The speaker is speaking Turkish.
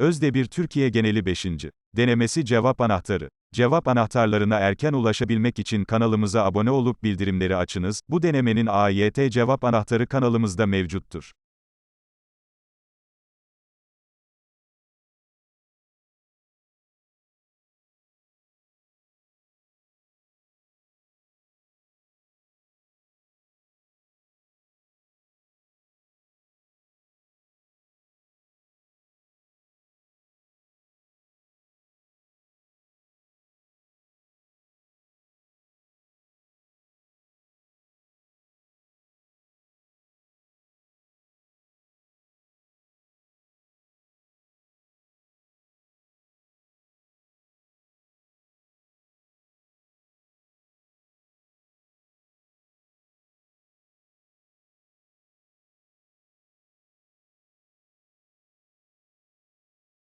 Özdebir Türkiye Geneli 5. Denemesi Cevap Anahtarı. Cevap anahtarlarına erken ulaşabilmek için kanalımıza abone olup bildirimleri açınız. Bu denemenin AYT cevap anahtarı kanalımızda mevcuttur.